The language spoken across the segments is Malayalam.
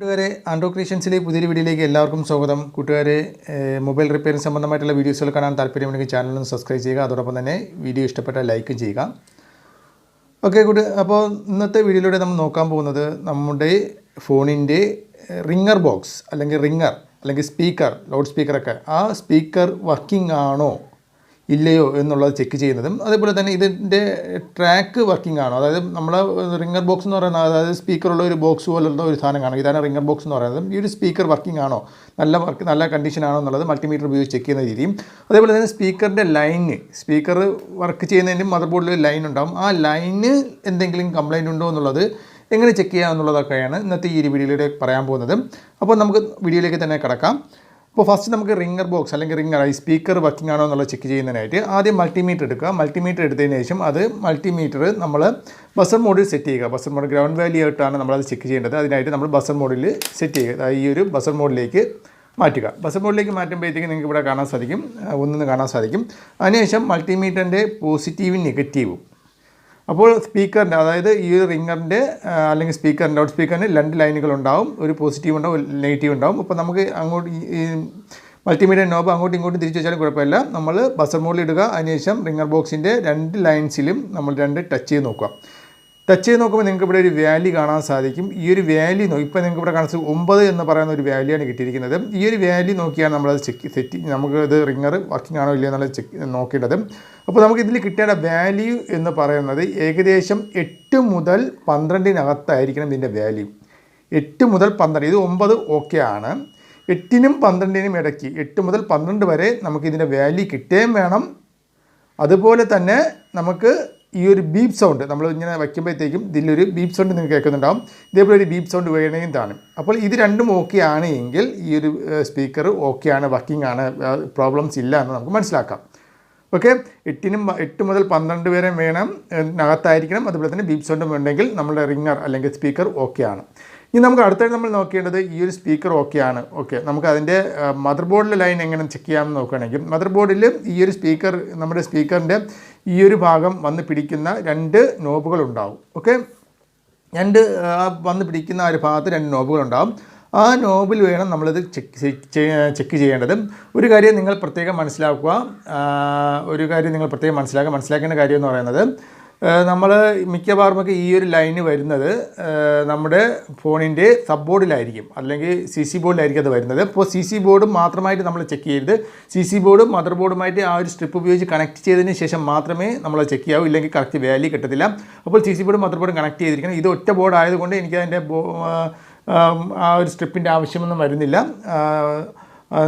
കൂട്ടുകാരെ ആൻഡ്രോ ക്രിയേഷൻസിലെ പുതിയൊരു വീഡിയോയിലേക്ക് എല്ലാവർക്കും സ്വാഗതം. കൂട്ടുകാരെ മൊബൈൽ റിപ്പയറിംഗ് സംബന്ധമായിട്ടുള്ള വീഡിയോസുകൾ കാണാൻ താല്പര്യമുണ്ടെങ്കിൽ ഒന്ന് സബ്സ്ക്രൈബ് ചെയ്യുക. അതോടൊപ്പം തന്നെ വീഡിയോ ഇഷ്ടപ്പെട്ട ലൈക്കും ചെയ്യുക. ഓക്കെ കൂട്ട് അപ്പോൾ ഇന്നത്തെ വീഡിയോയിലൂടെ നമ്മൾ നോക്കാൻ പോകുന്നത് നമ്മുടെ ഫോണിന്റെ റിങ്ങർ ബോക്സ് അല്ലെങ്കിൽ റിങ്ങർ അല്ലെങ്കിൽ സ്പീക്കർ ലൗഡ് സ്പീക്കറൊക്കെ. ആ സ്പീക്കർ വർക്കിംഗ് ആണോ? ഇല്ലയോ എന്നുള്ളത് ചെക്ക് ചെയ്യുന്നതും അതേപോലെ തന്നെ ഇതിന്റെ ട്രാക്ക് വർക്കിംഗ് ആണോ? അതായത് നമ്മൾ റിംഗർ ബോക്സ് എന്ന് പറയുന്നത് അതായത് സ്പീക്കറുള്ള ഒരു ബോക്സ് പോലുള്ള ഒരു സാധനം കാണും. ഇതാണ് റിംഗർ ബോക്സ് എന്ന് പറയുന്നത് ഈ ഒരു സ്പീക്കർ വർക്കിംഗ് ആണോ? നല്ല വർക്ക് നല്ല കണ്ടീഷൻ ആണോ എന്നുള്ളത് മൾട്ടിമീറ്റർ ഉപയോഗിച്ച് ചെക്ക് ചെയ്യുന്ന രീതിയും അതേപോലെ തന്നെ സ്പീക്കറിന്റെ ലൈന് സ്പീക്കർ വർക്ക് ചെയ്യുന്നതിന്റെ മദർ ബോർഡിൽ ഒരു ലൈൻ ഉണ്ടാകും ആ ലൈന് എന്തെങ്കിലും കംപ്ലൈന്റ് ഉണ്ടോ എന്നുള്ളത് എങ്ങനെ ചെക്ക് ചെയ്യാമെന്നുള്ളതൊക്കെയാണ് ഇന്നത്തെ ഈ ഒരു വീഡിയോയിലൂടെ പറയാൻ പോകുന്നത്. അപ്പോൾ നമുക്ക് വീഡിയോയിലേക്ക് തന്നെ കിടക്കാം. അപ്പോൾ ഫസ്റ്റ് നമുക്ക് റിംഗർ ബോക്സ് അല്ലെങ്കിൽ റിംഗർ ഈ സ്പീക്കർ വർക്കിംഗ് ആണോ എന്നുള്ളത് ചെക്ക് ചെയ്യുന്നതിനായിട്ട് ആദ്യം മൾട്ടിമീറ്റർ എടുക്കുക. മൾട്ടിമീറ്റർ എടുത്തതിന് ശേഷം അത് മൾട്ടിമീറ്റർ നമ്മൾ ബസർ മോഡിൽ സെറ്റ് ചെയ്യുക. ബസർ മോഡ് ഗ്രൗണ്ട് വാല്യൂ ആയിട്ടാണ് നമ്മളത് ചെക്ക് ചെയ്യേണ്ടത്. അതിനായിട്ട് നമ്മൾ ബസർ മോഡിൽ സെറ്റ് ചെയ്യുക. ഈ ഒരു ബസർ മോഡിലേക്ക് മാറ്റുക. ബസർ മോഡിലേക്ക് മാറ്റുമ്പോഴത്തേക്ക് നിങ്ങൾക്ക് ഇവിടെ കാണാൻ സാധിക്കും. ഒന്നും കാണാൻ സാധിക്കും. അതിനുശേഷം മൾട്ടിമീറ്ററിന്റെ പോസിറ്റീവും നെഗറ്റീവും അപ്പോൾ സ്പീക്കറിന്റെ അതായത് ഈ ഒരു അല്ലെങ്കിൽ സ്പീക്കറിന്റെ ഔട്ട് സ്പീക്കറിന് രണ്ട് ലൈനുകൾ ഉണ്ടാവും. ഒരു പോസിറ്റീവ് ഉണ്ടാവും നെഗറ്റീവ് ഉണ്ടാവും. അപ്പോൾ നമുക്ക് അങ്ങോട്ട് ഈ- മൾട്ടിമീഡിയ നോബ് അങ്ങോട്ടും ഇങ്ങോട്ടും തിരിച്ചു വെച്ചാലും കുഴപ്പമില്ല. നമ്മൾ ബസർ മോഡിൽ ഇടുക. അതിനുശേഷം റിങ്ങർ ബോക്സിന്റെ രണ്ട് ലൈൻസിലും നമ്മൾ രണ്ട് ടച്ച് ചെയ്ത് നോക്കുക. ടച്ച് ചെയ്ത് നോക്കുമ്പോൾ നിങ്ങൾക്ക് ഇവിടെ ഒരു വാല്യൂ കാണാൻ സാധിക്കും. ഈ ഒരു വാല്യൂ ഇപ്പോൾ നിങ്ങൾക്ക് ഇവിടെ സാധിക്കും ഒമ്പത് എന്ന് പറയുന്ന ഒരു വാലിയാണ് കിട്ടിയിരിക്കുന്നത്. ഈ ഒരു വാല്യൂ നോക്കിയാണ് നമ്മളത് ചെക്ക് സെറ്റ് നമുക്ക് ഇത് റിങ്ങർ വർക്കിംഗ് ആണോ ഇല്ലയോ എന്നുള്ളത് ചെക്ക് നോക്കേണ്ടത്. അപ്പോൾ നമുക്ക് ഇതിൽ കിട്ടേണ്ട വാല്യൂ എന്ന് പറയുന്നത് ഏകദേശം എട്ട് മുതൽ പന്ത്രണ്ടിനകത്തായിരിക്കണം ഇതിന്റെ വാല്യൂ എട്ട് മുതൽ പന്ത്രണ്ട് ഇത് ഒമ്പത് ഓക്കെ ആണ്. എട്ടിനും പന്ത്രണ്ടിനും ഇടയ്ക്ക് എട്ട് മുതൽ പന്ത്രണ്ട് വരെ നമുക്ക് ഇതിന്റെ വാല്യൂ കിട്ടുകയും വേണം. അതുപോലെ തന്നെ നമുക്ക് ഈ ഒരു ബീപ്പ് സൗണ്ട് നമ്മൾ ഇങ്ങനെ വയ്ക്കുമ്പോഴത്തേക്കും ഇതിലൊരു ബീപ് സൗണ്ട് നിങ്ങൾക്ക് കേൾക്കുന്നുണ്ടാവും. ഇതേപോലെ ഒരു ബീപ് സൗണ്ട് വേണമെങ്കിൽ താനും അപ്പോൾ ഇത് രണ്ടും ഓക്കെ ആണ് എങ്കിൽ ഈ ഒരു സ്പീക്കർ ഓക്കെ ആണ് വർക്കിംഗ് ആണ് പ്രോബ്ലംസ് ഇല്ല എന്ന് നമുക്ക് മനസ്സിലാക്കാം. ഓക്കെ എട്ടിനും എട്ട് മുതൽ പന്ത്രണ്ട് വരെ വേണം അകത്തായിരിക്കണം അതുപോലെ തന്നെ ബീപ് സൗണ്ടും ഉണ്ടെങ്കിൽ നമ്മുടെ റിങ്ങർ അല്ലെങ്കിൽ സ്പീക്കർ ഓക്കെ ആണ്. ഇനി നമുക്ക് അടുത്തായിട്ട് നമ്മൾ നോക്കേണ്ടത് ഈ ഒരു സ്പീക്കർ ഓക്കെ ആണ്. ഓക്കെ നമുക്ക് അതിന്റെ മദർ ബോർഡിലെ ലൈൻ എങ്ങനെ ചെക്ക് ചെയ്യാമെന്ന് നോക്കുകയാണെങ്കിൽ മദർ ബോർഡിൽ ഈ ഒരു സ്പീക്കർ നമ്മുടെ സ്പീക്കറിന്റെ ഈ ഒരു ഭാഗം വന്ന് പിടിക്കുന്ന രണ്ട് നോബുകൾ ഉണ്ടാവും ഓക്കെ രണ്ട് വന്ന് പിടിക്കുന്ന ഒരു ഭാഗത്ത് രണ്ട് നോബുകൾ ഉണ്ടാവും ആ നോബിൽ വേണം നമ്മളിത് ചെക്ക് ചെക്ക് ചെയ്യേണ്ടത്. ഒരു കാര്യം നിങ്ങൾ പ്രത്യേകം മനസ്സിലാക്കുക. ഒരു കാര്യം നിങ്ങൾ പ്രത്യേകം മനസ്സിലാക്കുക. മനസ്സിലാക്കേണ്ട കാര്യം എന്ന് പറയുന്നത് നമ്മൾ മിക്കവാറും ഒക്കെ ഈ ഒരു ലൈന് വരുന്നത് നമ്മുടെ ഫോണിന്റെ സബ് ബോർഡിലായിരിക്കും അല്ലെങ്കിൽ സി സി ബോർഡിലായിരിക്കും അത് വരുന്നത്. അപ്പോൾ സി സി ബോർഡും മാത്രമായിട്ട് നമ്മൾ ചെക്ക് ചെയ്യരുത്. സി സി ബോർഡും മദർ ബോർഡുമായിട്ട് ആ ഒരു സ്ട്രിപ്പ് ഉപയോഗിച്ച് കണക്ട് ചെയ്തതിന് ശേഷം മാത്രമേ നമ്മൾ ചെക്ക് ചെയ്യാവൂ. ഇല്ലെങ്കിൽ കറക്റ്റ് വാല്യൂ കിട്ടത്തില്ല. അപ്പോൾ സി സി ബോർഡും മദർ ബോർഡും കണക്ട് ചെയ്തിരിക്കണം. ഇത് ഒറ്റ ബോർഡ് ആയതുകൊണ്ട് എനിക്ക് അതിന്റെ ആ, ഒരു സ്ട്രിപ്പിന്റെ ആവശ്യമൊന്നും വരുന്നില്ല.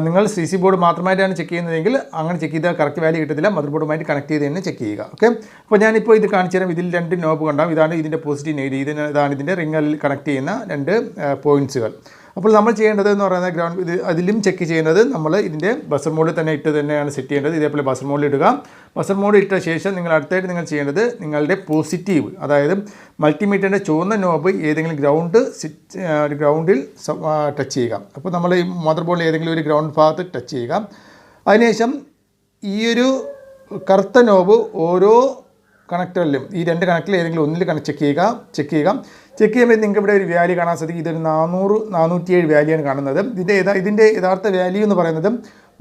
നിങ്ങൾ സി സി ബോർഡ് മാത്രമായിട്ടാണ് ചെക്ക് ചെയ്യുന്നതെങ്കിൽ അങ്ങനെ ചെക്ക് ചെയ്താൽ കറക്റ്റ് വാല്യൂ കിട്ടത്തില്ല. മദർ ബോർഡുമായിട്ട് കണക്ട് ചെയ്ത് തന്നെ ചെക്ക് ചെയ്യുക. ഓക്കെ അപ്പോൾ ഞാനിപ്പോൾ ഇത് കാണിച്ചു തരാം. ഇതിൽ രണ്ട് നോബ് കണ്ടാവും ഇതാണ് ഇതിന്റെ പോസിറ്റീവ് നെഗറ്റീവ് ഇതിന് ഇതാണ് ഇതിന്റെ റിങ്ങിൽ കണക്ട് ചെയ്യുന്ന രണ്ട് പോയിന്റ്സുകൾ അപ്പോൾ നമ്മൾ ചെയ്യേണ്ടത് എന്ന് പറയുന്നത് ഗ്രൗണ്ട് ഇത് അതിലും ചെക്ക് ചെയ്യുന്നത് നമ്മൾ ഇതിന്റെ ബസർ മോഡിൽ തന്നെ ഇട്ട് തന്നെയാണ് സെറ്റ് ചെയ്യേണ്ടത്. ഇതേപോലെ ബസർ മോഡിൽ ഇടുക. ബസർ മോഡിൽ ഇട്ട ശേഷം നിങ്ങൾ അടുത്തായിട്ട് നിങ്ങൾ ചെയ്യേണ്ടത് നിങ്ങളുടെ പോസിറ്റീവ് അതായത് മൾട്ടിമീറ്ററിന്റെ ചുവന്ന നോബ് ഏതെങ്കിലും ഗ്രൗണ്ട് ഗ്രൗണ്ടിൽ ടച്ച് ചെയ്യുക. അപ്പോൾ നമ്മൾ ഈ മദർ ബോർഡിൽ ഏതെങ്കിലും ഒരു ഗ്രൗണ്ട് ഭാഗത്ത് ടച്ച് ചെയ്യുക. അതിനുശേഷം ഈയൊരു കറുത്ത നോബ് ഓരോ കണക്ടറിലും ഈ രണ്ട് കണക്റ്റിൽ ഏതെങ്കിലും ഒന്നിൽ കണക്ട് ചെക്ക് ചെയ്യുക ചെക്ക് ചെയ്യുക. ചെക്ക് ചെയ്യുമ്പോൾ നിങ്ങൾക്ക് ഇവിടെ ഒരു വാല്യൂ കാണാൻ സാധിക്കും. ഇതൊരു നാനൂറ് നാനൂറ്റിയേഴ് വാല്യൂയാണ് കാണുന്നത്. ഇതിന്റെ ഇതിന്റെ യഥാർത്ഥ വാല്യൂ എന്ന് പറയുന്നത്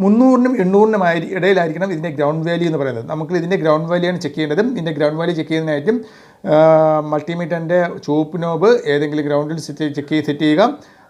മുന്നൂറിനും എണ്ണൂറിനും ആയി ഇടയിലായിരിക്കണം ഇതിന്റെ ഗ്രൗണ്ട് വാല്യൂ എന്ന് പറയുന്നത്. നമുക്ക് ഇതിന്റെ ഗ്രൗണ്ട് വാല്യൂ ആണ് ചെക്ക് ചെയ്യേണ്ടത്. ഇതിന്റെ ഗ്രൗണ്ട് വാല്യൂ ചെക്ക് ചെയ്യുന്നതിനായിട്ടും മൾട്ടിമീറ്ററിന്റെ ചുവപ്പ് നോബ് ഏതെങ്കിലും ഗ്രൗണ്ടിൽ സെറ്റ് ചെക്ക് ചെയ്ത് സെറ്റ് ചെയ്യുക.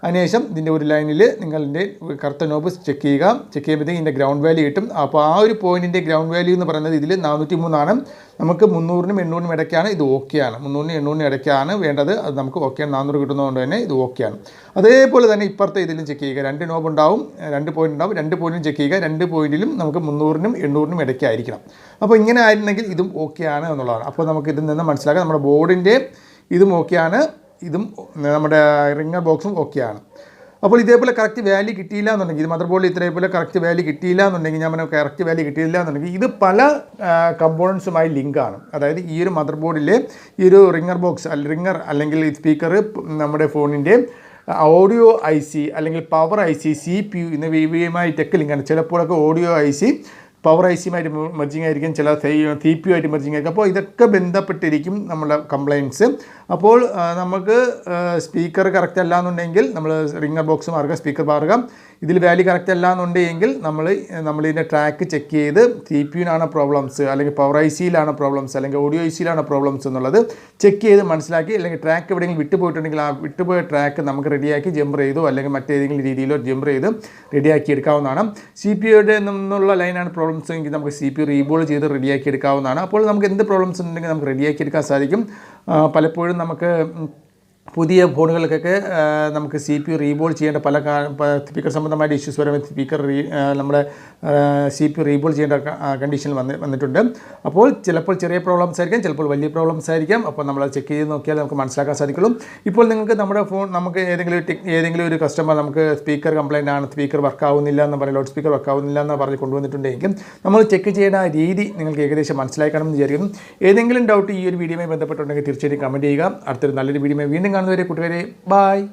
അതിനുശേഷം ഇതിന്റെ ഒരു ലൈനിൽ നിങ്ങളുടെ കറുത്ത നോബ് ചെക്ക് ചെയ്യുക. ചെക്ക് ചെയ്യുമ്പോഴത്തേക്ക് ഇതിന്റെ ഗ്രൗണ്ട് വാല്യൂ കിട്ടും. അപ്പോൾ ആ ഒരു പോയിന്റിന്റെ ഗ്രൗണ്ട് വാല്യൂ എന്ന് പറയുന്നത് ഇതിൽ നാനൂറ്റി മൂന്നാണ് നമുക്ക് മുന്നൂറിനും എണ്ണൂറിനും ഇടയ്ക്കാണ് ഇത് ഓക്കെയാണ് മുന്നൂറിനും എണ്ണൂറിനും ഇടയ്ക്കാണ് വേണ്ടത്. അത് നമുക്ക് ഓക്കെയാണ് നാനൂറ് കിട്ടുന്നതുകൊണ്ട് തന്നെ ഇത് ഓക്കെയാണ് അതേപോലെ തന്നെ ഇപ്പുറത്തെ ഇതിലും ചെക്ക് ചെയ്യുക. രണ്ട് നോബ് ഉണ്ടാവും. രണ്ട് പോയിന്റ് ഉണ്ടാവും. രണ്ട് പോയിന്റും ചെക്ക് ചെയ്യുക. രണ്ട് പോയിന്റിലും നമുക്ക് മുന്നൂറിനും എണ്ണൂറിനും ഇടയ്ക്കായിരിക്കണം. അപ്പോൾ ഇങ്ങനെ ആയിരുന്നെങ്കിൽ ഇതും ഓക്കെയാണ് എന്നുള്ളതാണ്. അപ്പോൾ നമുക്ക് ഇതിൽ നിന്ന് മനസ്സിലാക്കാം. നമ്മുടെ ബോർഡിന്റെ ഇതും ഓക്കെയാണ് ഇതും നമ്മുടെ റിംഗർ ബോക്സും ഓക്കെയാണ് അപ്പോൾ ഇതേപോലെ കറക്റ്റ് വാല്യൂ കിട്ടിയില്ല എന്നുണ്ടെങ്കിൽ ഇത് മദർ ബോർഡിൽ ഇതേപോലെ കറക്റ്റ് വാല്യൂ കിട്ടിയില്ല എന്നുണ്ടെങ്കിൽ ഞാൻ പറഞ്ഞ കറക്റ്റ് വാല്യൂ കിട്ടിയില്ല എന്നുണ്ടെങ്കിൽ ഇത് പല കമ്പോണൻസുമായി ലിങ്കാണ് അതായത് ഈ ഒരു മദർ ബോർഡിലെ ഈ ഒരു റിംഗർ ബോക്സ് അല്ല റിംഗർ അല്ലെങ്കിൽ സ്പീക്കർ നമ്മുടെ ഫോണിന്റെ ഓഡിയോ ഐ സി അല്ലെങ്കിൽ power I C C P U എന്നിവയുമായിട്ടൊക്കെ ലിങ്കാണ് ചിലപ്പോഴൊക്കെ audio I C power I സിയുമായിട്ട് merging ആയിരിക്കും ചില തീ പി ആയിട്ട് മെർജിങ് ആയിരിക്കും. അപ്പോൾ ഇതൊക്കെ ബന്ധപ്പെട്ടിരിക്കും നമ്മുടെ കംപ്ലയിൻസ് അപ്പോൾ നമുക്ക് സ്പീക്കർ കറക്റ്റ് അല്ല എന്നുണ്ടെങ്കിൽ നമ്മൾ റിംഗർ ബോക്സ് മാറുക സ്പീക്കർ മാറുക. ഇതിൽ വാല്യൂ കറക്റ്റ് അല്ല എന്നുണ്ടെങ്കിൽ നമ്മൾ നമ്മളിതിന്റെ ട്രാക്ക് ചെക്ക് ചെയ്ത് സി പി യുനാണ് പ്രോബ്ലംസ് അല്ലെങ്കിൽ പവർ ഐ സിയിലാണ് പ്രോബ്ലംസ് അല്ലെങ്കിൽ ഓഡിയോ ഐ സിയിലാണ് പ്രോബ്ലംസ് എന്നുള്ളത് ചെക്ക് ചെയ്ത് മനസ്സിലാക്കി അല്ലെങ്കിൽ ട്രാക്ക് എവിടെയെങ്കിലും വിട്ടുപോയിട്ടുണ്ടെങ്കിൽ ആ വിട്ടുപോയ ട്രാക്ക് നമുക്ക് റെഡിയാക്കി ജംപർ ചെയ്തോ അല്ലെങ്കിൽ മറ്റേതെങ്കിലും രീതിയിലോ ജംപർ ചെയ്ത് റെഡിയാക്കി എടുക്കാവുന്നതാണ്. സി പി യുടെ നിന്നുള്ള ലൈനാണ് പ്രോബ്ലംസ് എങ്കിൽ നമുക്ക് സി പി റീബോൾ ചെയ്ത് റെഡിയാക്കി എടുക്കാവുന്നതാണ്. അപ്പോൾ നമുക്ക് എന്ത് പ്രോബ്ലംസ് ഉണ്ടെങ്കിൽ നമുക്ക് റെഡിയാക്കി എടുക്കാൻ സാധിക്കും. പലപ്പോഴും നമുക്ക് പുതിയ ഫോണുകൾക്കൊക്കെ നമുക്ക് സി പി യു റീബോൾ ചെയ്യേണ്ട പല സ്പീക്കർ സംബന്ധമായിട്ട് ഇഷ്യൂസ് വരുമ്പോൾ സ്പീക്കർ റീ നമ്മുടെ സി പി യു റീബോൾ ചെയ്യേണ്ട കണ്ടീഷൻ വന്ന് വന്നിട്ടുണ്ട്. അപ്പോൾ ചിലപ്പോൾ ചെറിയ പ്രോബ്ലംസ് ആയിരിക്കാം ചിലപ്പോൾ വലിയ പ്രോബ്ലംസ് ആയിരിക്കാം. അപ്പോൾ നമ്മൾ ചെക്ക് ചെയ്ത് നോക്കിയാൽ നമുക്ക് മനസ്സിലാക്കാൻ സാധിക്കുള്ളൂ. ഇപ്പോൾ നിങ്ങൾക്ക് നമ്മുടെ ഫോൺ നമുക്ക് ഏതെങ്കിലും ഒരു ഏതെങ്കിലും ഒരു കസ്റ്റമർ നമുക്ക് സ്പീക്കർ കംപ്ലൈന്റ് ആണ് സ്പീക്കർ വർക്ക് ആവുന്നില്ല എന്ന് പറയും ലൗഡ് സ്പീക്കർ വർക്ക് ആവുന്നില്ല എന്ന് പറഞ്ഞ് കൊണ്ടുവന്നിട്ടുണ്ടെങ്കിൽ നമ്മൾ ചെക്ക് ചെയ്യേണ്ട രീതി നിങ്ങൾക്ക് ഏകദേശം മനസ്സിലാക്കണമെന്ന് വിചാരിക്കുന്നു. ഏതെങ്കിലും ഡൗട്ട് ഈ ഒരു വീഡിയോയുമായി ബന്ധപ്പെട്ടുണ്ടെങ്കിൽ തീർച്ചയായിട്ടും കമന്റ് ചെയ്യുക. അടുത്തൊരു നല്ലൊരു വീഡിയോ വീണ്ടും കാണുന്നവരെ കൂട്ടുകാരെ ബായ്